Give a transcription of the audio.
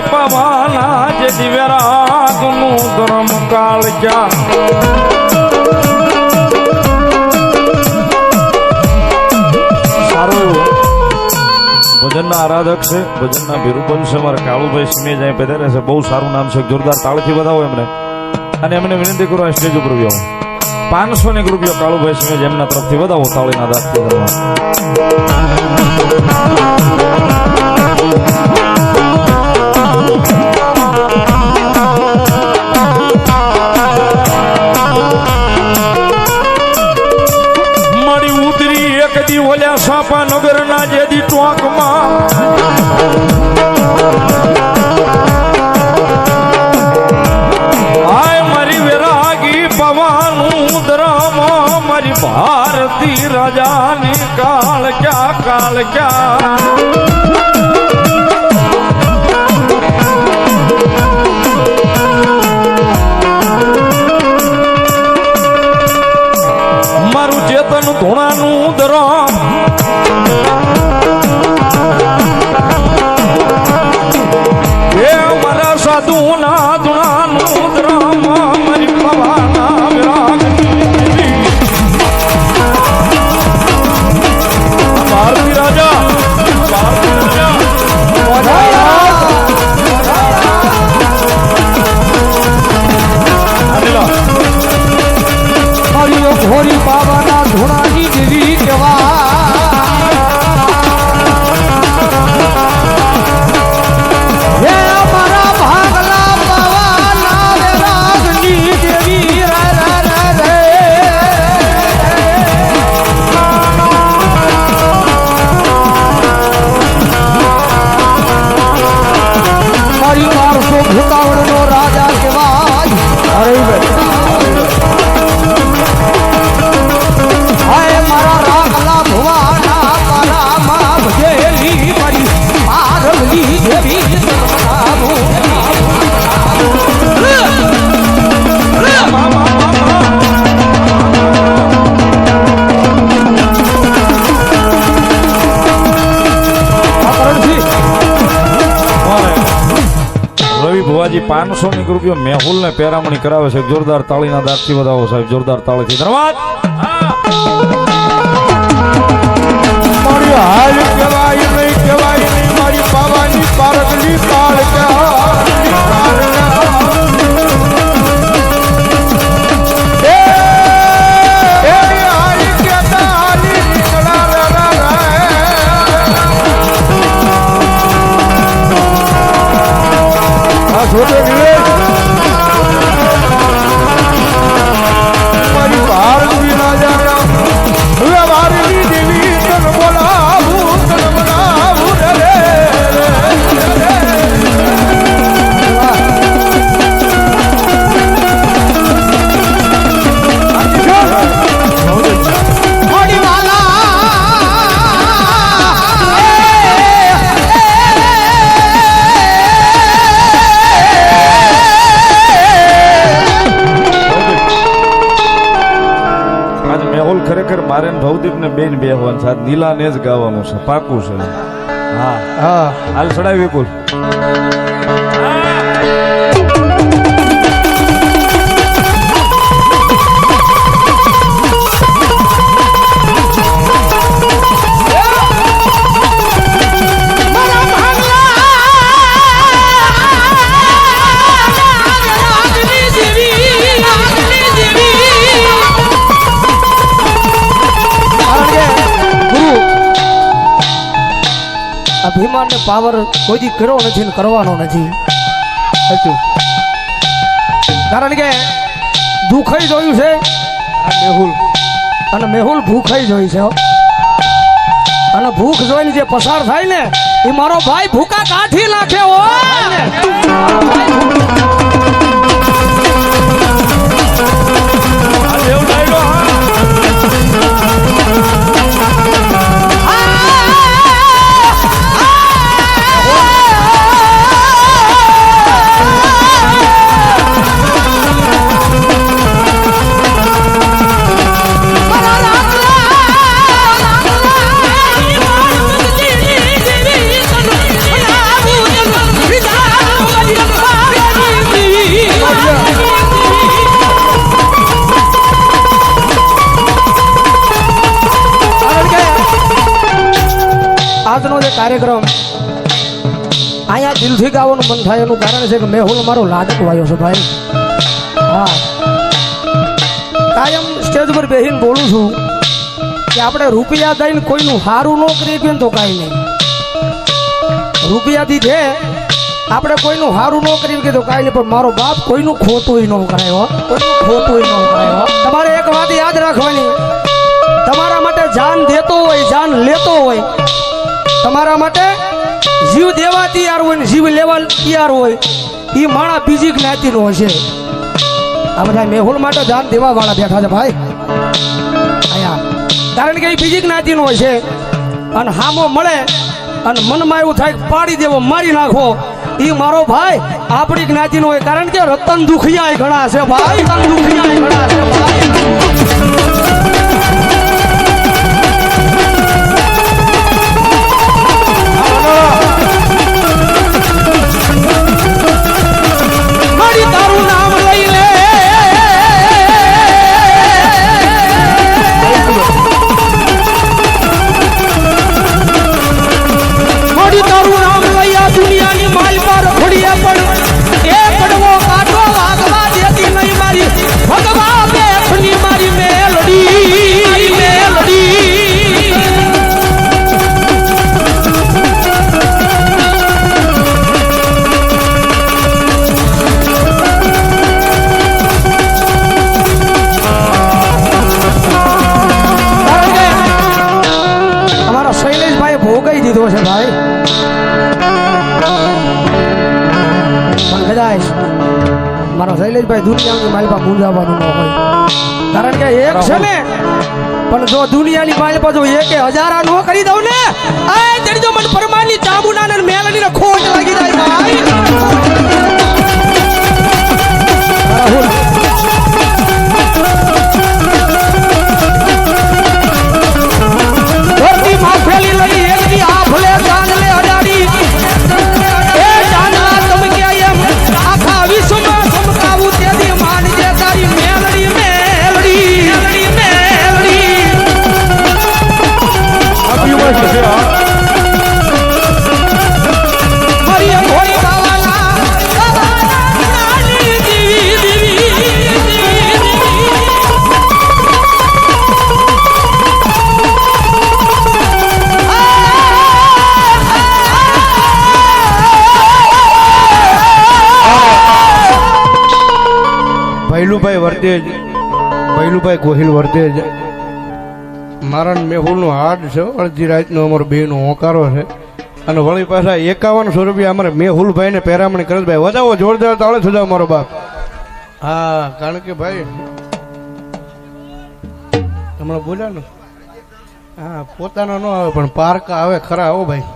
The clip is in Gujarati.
ગઢપાવાના જે દિવ્યરાગનું ધર્મ કાળ ભજનના આરાધક છે, ભજનના બિરુબન છે મારા કાળુભાઈ સિમે જાય પધારે છે, બહુ સારું નામ છે, જોરદાર તાળથી બતાવો એમને. અને એમને વિનંતી કરો સ્ટેજ ઉપર ગયો પાંચસો ને રૂપિયા કાળુભાઈ સિમે એમના તરફથી બતાવો તાળીના કરવા ભુવાજી, પાંચસો ની મેહુલ ને પેરામણી કરાવે છે. જોરદાર તાળીના દાંતથી વધાવો સાહેબ. જોરદાર તાળીથી. ધન્યવાદ! હાલ કહેવાય નહીં કહેવાય નહીં, મારી પાવાની પારકલી કાળ મારે ભવદીપ ને બેન બેહવાનું છે. નીલા ને જ ગાવાનું છે. પાકું છે. હા. હા હાલ ચડાવી વિપુલ અભિમાન ને પાવર કોઈ કર્યો નથી ને કરવાનો નથી. સાચું. કારણ કે દુઃખઈ જોયું છે. મેહુલ. અને મેહુલ ભૂખાઈ જોઈ છે અને ભૂખ જોઈને જે પસાર થાય ને એ મારો ભાઈ ભૂકા કાઢી નાખે કાર્યક્રમ. અહીંયા દિલથી ગાવાનું મન થાય એનું કારણ છે કે મેહુલ મારો લાડક વાયો છે ભાઈ. હા. કાયમ સ્ટેજ પર બેહીને બોલું છું કે આપણે રૂપિયા દઈને કોઈનું સારું ન કરી કે તો કાંઈ નહીં. રૂપિયાથી છે આપણે કોઈનું સારું ન કરી કે તો કાંઈ નહીં, પણ મારો બાપ કોઈનું ખોટું ન કરાયો કોઈનું ખોટું ન કરાયો તમારે એક વાત યાદ રાખવાની. તમારા માટે જાન દેતો હોય, જાન લેતો હોય તમારા માટે જીવ દેવા તૈયાર હોય ને જીવ લેવા તૈયાર હોય એ માણા બીજી જ્ઞાતિનો હશે. આ બધા મેહુલ માટે દાન દેવા વાળા બેઠા છે ભાઈ. અહીંયા. કારણ કે એ બીજી જ્ઞાતિનો હશે. અને હામો મળે અને મનમાં એવું થાય પાડી દેવો, મારી નાખો. એ મારો ભાઈ, આપણી જ્ઞાતિનો હોય. કારણ કે રતન દુખિયા ઘણા છે ભાઈ. રતન દુખિયા ઘણા છે ભાઈ. શૈલેષભાઈ દુનિયાની માલપા મૂંઝાવાનું ન હોય. કારણ કે એક છે ને પણ જો દુનિયાની માલપા જો એક હજારા નો કરી દઉં ને આ જડજો મને પરમાની ચામુના ને મેલની ખોટ લાગી જાય ભૈલુભાઈ વર્તેજ ભૈલુભાઈ ગોહિલ વર્તેજ. મારા ને મેહુલનું હાડ છે અડધી રાતનો અમારો બેનો હોકારો છે. અને વળી પાછા એકાવનસો રૂપિયા અમારે મેહુલભાઈ ને પેરામણી કરજભાઈ વધાવો જોરદાર તાળે સુધા મારો બાપ. હા કારણ કે ભાઈ હમણાં બોલ્યા ને. હા પોતાના ન આવે પણ પાર્ક આવે ખરા હો ભાઈ.